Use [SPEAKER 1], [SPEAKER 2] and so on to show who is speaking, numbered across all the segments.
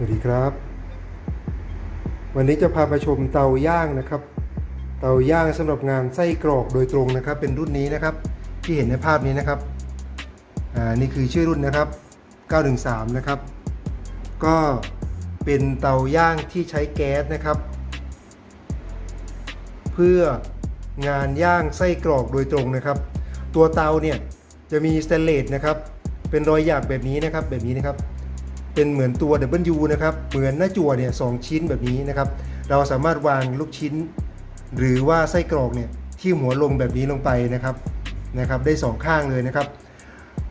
[SPEAKER 1] สวัสดีครับ วันนี้จะพาไปชมเตาย่างนะครับ เตาย่างสำหรับงานไส้กรอกโดยตรงนะครับ เป็นรุ่นนี้นะครับ ที่เห็นในภาพนี้นะครับอ่านี่คือชื่อรุ่นนะครับ 913 นะครับ ก็เป็นเตาย่างที่ใช้แก๊สนะครับ เพื่องานย่างไส้กรอกโดยตรงนะครับ ตัวเตาเนี่ยจะมีสเตนเลสนะครับ เป็นรอยหยากแบบนี้นะครับแบบนี้นะครับ เป็นเหมือนตัว W นะครับ เหมือนหน้าจั่วเนี่ยสองชิ้นแบบนี้นะครับ เราสามารถวางลูกชิ้น หรือว่าไส้กรอกเนี่ยที่หัวลงแบบนี้ลงไปนะครับนะครับ ได้สองข้างเลยนะครับ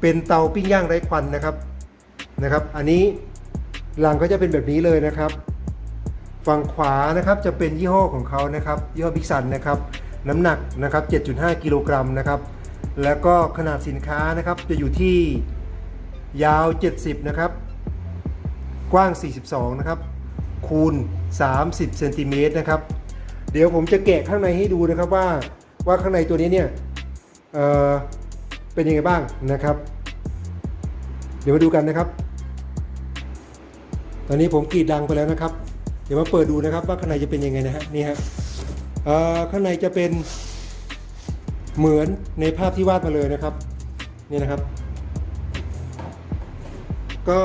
[SPEAKER 1] เป็นเตาปิ้งย่างไร้ควันนะครับนะครับ อันนี้หลังก็จะเป็นแบบนี้เลยนะครับ ฝั่งขวานะครับจะเป็นยี่ห้อของเขานะครับยี่ห้อบิ๊กซันนะครับน้ำหนักนะครับ 7.5 กิโลกรัมนะครับ แล้วก็ขนาดสินค้านะครับจะอยู่ที่ยาว 70 นะครับ กว้าง 42 นะครับ คูณ 30 เซนติเมตรนะครับ เดี๋ยวผมจะแกะข้างในให้ดูนะครับว่าว่าข้างในตัวนี้เนี่ยเอ่อเป็นยังไงบ้างนะครับ เดี๋ยวมาดูกันนะครับ ตอนนี้ผมกรีดดังไปแล้วนะครับ เดี๋ยวมาเปิดดูนะครับว่าข้างในจะเป็นยังไงนะฮะนี่ฮะเอ่อข้างในจะเป็นเหมือนในภาพที่วาดมาเลยนะครับ นี่นะครับ ก็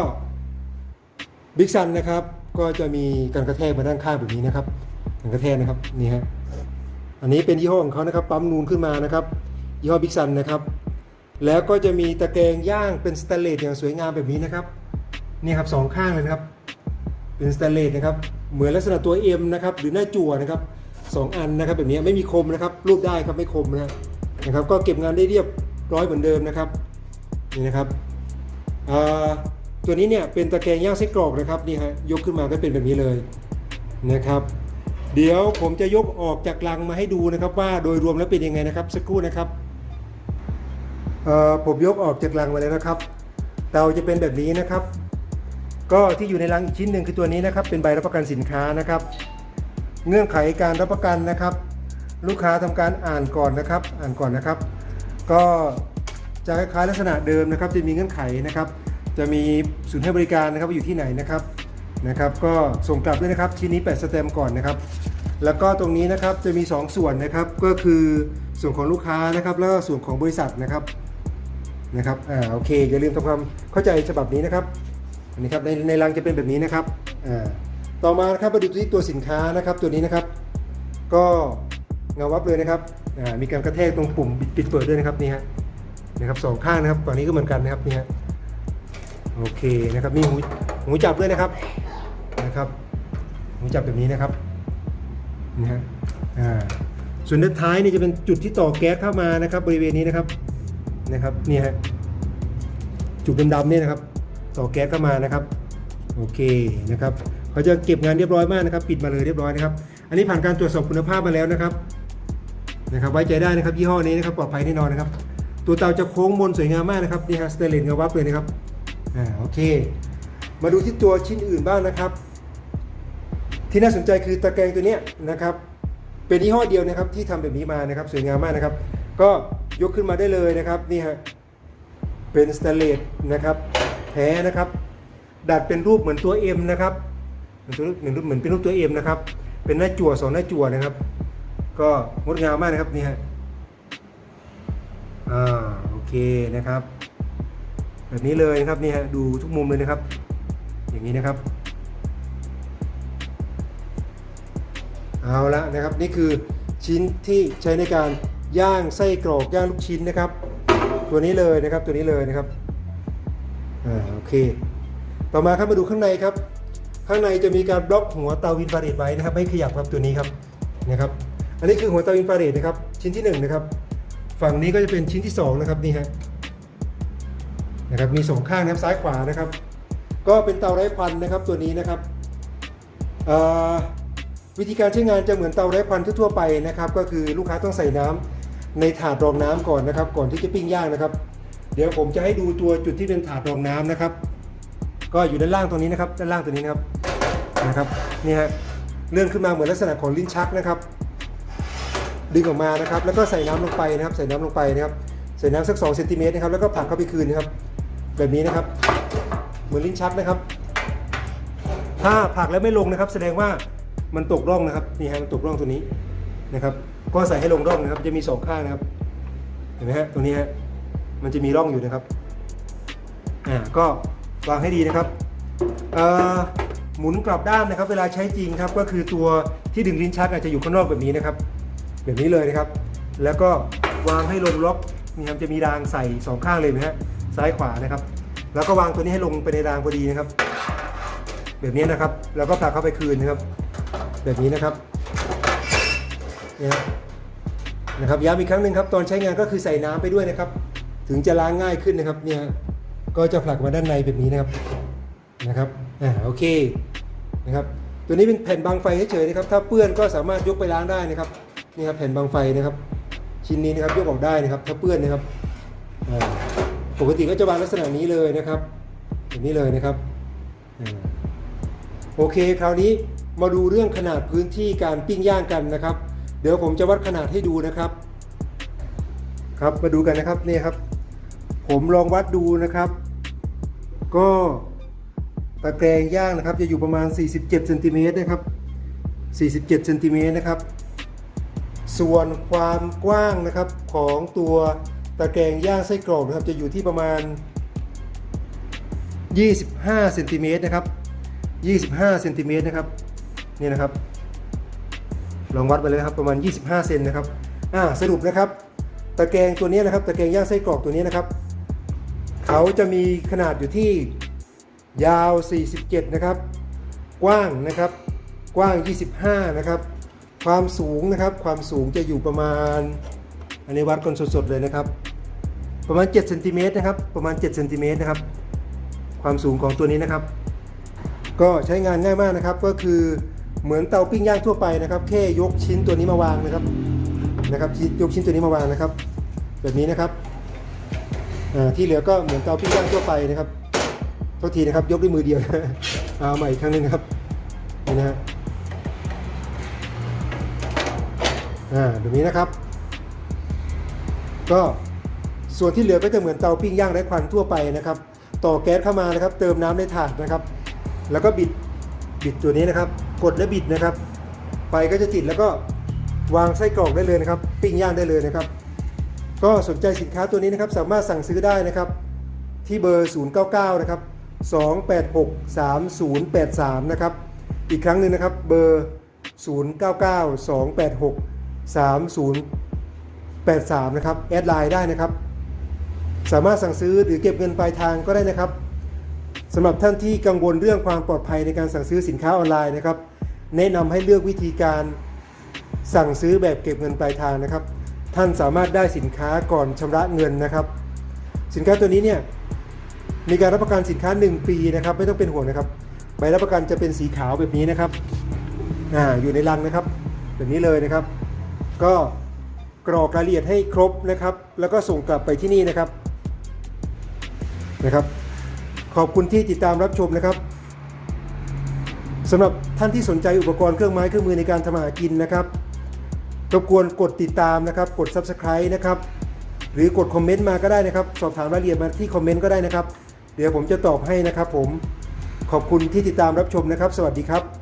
[SPEAKER 1] บิ๊กซันนะครับก็จะมีการกระแทกมาด้านข้างแบบนี้นะครับการกระแทกนะครับนี่ฮะอันนี้เป็นยี่ห้อของเขานะครับปั๊มนูนขึ้นมานะครับยี่ห้อบิ๊กซันนะครับ แล้วก็จะมีตะแกรงย่างเป็นสแตนเลสอย่างสวยงามแบบนี้นะครับนี่ครับสองข้างเลยนะครับเป็นสแตนเลสนะครับเหมือนลักษณะตัว M นะครับหรือหน้าจั่วนะครับสองอันนะครับแบบนี้ไม่มีคมนะครับรูปได้ครับไม่คมนะนะครับก็เก็บงานได้เรียบร้อยเหมือนเดิมนะครับนี่นะครับอ่า ตัวนี้เนี่ยเป็นตะแกรงย่างไส้กรอกนะครับนี่ฮะยกขึ้นมาก็เป็นแบบนี้เลยนะครับ เดี๋ยวผมจะยกออกจากลังมาให้ดูนะครับว่าโดยรวมแล้วเป็นยังไงนะครับ สักครู่นะครับผมยกออกจากลังมาแล้วนะครับเตาจะเป็นแบบนี้นะครับ ก็ที่อยู่ในรังอีกชิ้นหนึ่งคือตัวนี้นะครับ เป็นใบรับประกันสินค้านะครับ เงื่อนไขการรับประกันนะครับ ลูกค้าทำการอ่านก่อนนะครับ อ่านก่อนนะครับ ก็จะคล้ายๆลักษณะเดิมนะครับ จะมีเงื่อนไขนะครับ จะมีศูนย์ให้บริการนะครับว่าอยู่ที่ไหนนะครับนะครับ ก็ส่งกลับด้วยนะครับชิ้นนี้แปะสแตมก่อนนะครับ แล้วก็ตรงนี้นะครับจะมี 2 ส่วนนะครับก็คือส่วนของลูกค้านะครับ แล้วก็ส่วนของบริษัทนะครับนะครับอ่าโอเคอย่าลืมทำความเข้าใจฉบับนี้นะครับอันนี้ครับในในรังจะเป็นแบบนี้นะครับอ่าต่อมานะครับมาดูที่ตัวสินค้านะครับ ตัวนี้นะครับ ก็เงาวับเลยนะครับอ่ามีการกระแทกตรงปุ่มปิดปิดเปิดด้วยนะครับนี่ฮะนะครับสองข้างนะครับฝั่งนี้ก็เหมือนกันนะครับนี่ฮะ โอเคนะครับมีหูหูจับด้วยนะครับนะครับหูจับแบบนี้นะครับนี่ฮะอ่าส่วนด้านท้ายนี่จะเป็นจุดที่ต่อแก๊สเข้ามานะครับ บริเวณนี้นะครับนะครับนี่ฮะจุดดำๆเนี่ยนะครับ ต่อแก๊สเข้ามานะครับโอเคนะครับเขาจะเก็บงานเรียบร้อยมากนะครับปิดมาเลยเรียบร้อยนะครับ อันนี้ผ่านการตรวจสอบคุณภาพมาแล้วนะครับนะครับ ไว้ใจได้นะครับยี่ห้อนี้นะครับปลอดภัยแน่นอนนะครับ ตัวเตาจะโค้งมนสวยงามมากนะครับนี่ฮะสเตเลสเงาวับเลยนะครับ อ่าโอเค มาดูที่ตัวชิ้นอื่นบ้างนะครับ ที่น่าสนใจคือตะแกรงตัวเนี้ยนะครับ เป็นยี่ห้อเดียวนะครับที่ทำแบบนี้มานะครับสวยงามมากนะครับ ก็ยกขึ้นมาได้เลยนะครับนี่ฮะเป็นสแตเลสนะครับแท้นะครับ ดัดเป็นรูปเหมือนตัว M นะครับเหมือนตัวเหมือนรูปเหมือนเป็นรูปตัว M นะครับ เป็นหน้าจั่วสองหน้าจั่วนะครับ ก็งดงามมากนะครับนี่ฮะอ่าโอเคนะครับ แบบนี้เลยนะครับนี่ฮะดูทุกมุมเลยนะครับ อย่างนี้นะครับ เอาละนะครับนี่คือชิ้นที่ใช้ในการย่างไส้กรอกย่างลูกชิ้นนะครับ ตัวนี้เลยนะครับตัวนี้เลยนะครับอ่าโอเค ต่อมาครับมาดูข้างในครับ ข้างในจะมีการบล็อกหัวเตาอินฟราเรดไว้นะครับไม่ขยับครับตัวนี้ครับนะครับ อันนี้คือหัวเตาอินฟราเรดนะครับชิ้นที่หนึ่งนะครับฝั่งนี้ก็จะเป็นชิ้นที่สองนะครับนี่ฮะ นะครับมีสองข้างนะครับซ้ายขวานะครับ ก็เป็นเตาไร้ควันนะครับตัวนี้นะครับวิธีการใช้งานจะเหมือนเตาไร้ควันทั่วไปนะครับ ก็คือลูกค้าต้องใส่น้ำในถาดรองน้ำก่อนนะครับ ก่อนที่จะปิ้งย่างนะครับ เดี๋ยวผมจะให้ดูตัวจุดที่เป็นถาดรองน้ำนะครับ ก็อยู่ด้านล่างตรงนี้นะครับ ด้านล่างตัวนี้นะครับนะครับนี่ฮะเลื่อนขึ้นมาเหมือนลักษณะของลิ้นชักนะครับ ดึงออกมานะครับ แล้วก็ใส่น้ำลงไปนะครับ ใส่น้ำลงไปนะครับใส่น้ำสัก2เซนติเมตรนะครับแล้วก็ผลักเข้าไปคืนนะครับ แบบนี้นะครับ เหมือนลิ้นชักนะครับ ถ้าผลักแล้วไม่ลงนะครับ แสดงว่ามันตกร่องนะครับนี่ฮะมันตกร่องตัวนี้นะครับ ก็ใส่ให้ลงร่องนะครับ จะมีสองข้างนะครับ เห็นไหมฮะตรงนี้ฮะมันจะมีร่องอยู่นะครับอ่าก็วางให้ดีนะครับเอ่อหมุนกลับด้านนะครับ เวลาใช้จริงครับ ก็คือตัวที่ดึงลิ้นชักอาจจะอยู่ข้างนอกแบบนี้นะครับ แบบนี้เลยนะครับ แล้วก็วางให้ลงล็อกนี่ครับจะมีรางใส่สองข้างเลยนไหมฮะ ซ้ายขวานะครับ แล้วก็วางตัวนี้ให้ลงไปในรางพอดีนะครับ แบบนี้นะครับ แล้วก็ผลักเข้าไปคืนนะครับ แบบนี้นะครับเนี่ยนะครับย้ำอีกครั้งหนึ่งครับตอนใช้งานก็คือใส่น้ำไปด้วยนะครับ ถึงจะล้างง่ายขึ้นนะครับเนี่ยก็จะผลักมาด้านในแบบนี้นะครับนะครับอ่าโอเคนะครับตัวนี้เป็นแผ่นบางไฟเฉยๆนะครับ ถ้าเปื้อนก็สามารถยกไปล้างได้นะครับนี่ครับแผ่นบางไฟนะครับ ชิ้นนี้นะครับยกออกได้นะครับ ถ้าเปื้อนนะครับอ่า ปกติก็จะวางลักษณะนี้เลยนะครับแบบนี้เลยนะครับโอเคคราวนี้มาดูเรื่องขนาดพื้นที่การปิ้งย่างกันนะครับ เดี๋ยวผมจะวัดขนาดให้ดูนะครับ ครับมาดูกันนะครับนี่ครับ ผมลองวัดดูนะครับ ก็ตะแกรงย่างนะครับ จะอยู่ประมาณ 47เซนติเมตรนะครับ 47เซนติเมตรนะครับ ส่วนความกว้างนะครับของตัว ตะแกรงย่างไส้กรอกนะครับจะอยู่ที่ประมาณ 25เซนติเมตรนะครับ25เซนติเมตรนะครับนี่นะครับ ลองวัดไปเลยนะครับประมาณ 25เซนนะครับอ่าสรุปนะครับ ตะแกรงตัวนี้นะครับตะแกรงย่างไส้กรอกตัวนี้นะครับ เขาจะมีขนาดอยู่ที่ยาว 47 นะครับ กว้างนะครับ กว้าง 25 นะครับ ความสูงนะครับ ความสูงจะอยู่ประมาณ อันนี้วัดกันสดๆเลยนะครับ ประมาณ7เซนติเมตรนะครับ ประมาณ7เซนติเมตรนะครับ ความสูงของตัวนี้นะครับ ก็ใช้งานง่ายมากนะครับ ก็คือเหมือนเตาปิ้งย่างทั่วไปนะครับ แค่ยกชิ้นตัวนี้มาวางนะครับนะครับยกชิ้นตัวนี้มาวางนะครับ แบบนี้นะครับที่เหลือก็เหมือนเตาปิ้งย่างทั่วไปนะครับโทษทีนะครับ ยกด้วยมือเดียวเอาใหม่อีกครั้งหนึงครับนี่นะฮะอ่าแบบนี้นะครับ ก็ส่วนที่เหลือก็จะเหมือนเตาปิ้งย่างไร้ควันทั่วไปนะครับ ต่อแก๊สเข้ามานะครับ เติมน้ำในถาดนะครับ แล้วก็บิดบิดตัวนี้นะครับ กดและบิดนะครับไฟก็จะติดแล้วก็วางไส้กรอกได้เลยนะครับ ปิ้งย่างได้เลยนะครับ ก็สนใจสินค้าตัวนี้นะครับ สามารถสั่งซื้อได้นะครับ ที่เบอร์ 099 นะครับ 286 3083 นะครับ อีกครั้งหนึ่งนะครับ เบอร์ 099 286 3083 83 นะครับ แอดไลน์ได้นะครับ สามารถสั่งซื้อหรือเก็บเงินปลายทางก็ได้นะครับสำหรับท่านที่กังวลเรื่องความปลอดภัยในการสั่งซื้อสินค้าออนไลน์นะครับ แนะนำให้เลือกวิธีการสั่งซื้อแบบเก็บเงินปลายทางนะครับ ท่านสามารถได้สินค้าก่อนชำระเงินนะครับ สินค้าตัวนี้เนี่ยมีการรับประกันสินค้า 1 ปีนะครับ ไม่ต้องเป็นห่วงนะครับ ใบรับประกันจะเป็นสีขาวแบบนี้นะครับอ่าอยู่ในลังนะครับ แบบนี้เลยนะครับ ก็ กรอกรายละเอียดให้ครบนะครับ แล้วก็ส่งกลับไปที่นี่นะครับนะครับ ขอบคุณที่ติดตามรับชมนะครับสำหรับท่านที่สนใจอุปกรณ์เครื่องไม้เครื่องมือในการทำมาหากินนะครับรบกวนกดติดตามนะครับ กด Subscribe นะครับ หรือกดคอมเมนต์มาก็ได้นะครับ สอบถามรายละเอียดมาที่คอมเมนต์ก็ได้นะครับ เดี๋ยวผมจะตอบให้นะครับผม ขอบคุณที่ติดตามรับชมนะครับ สวัสดีครับ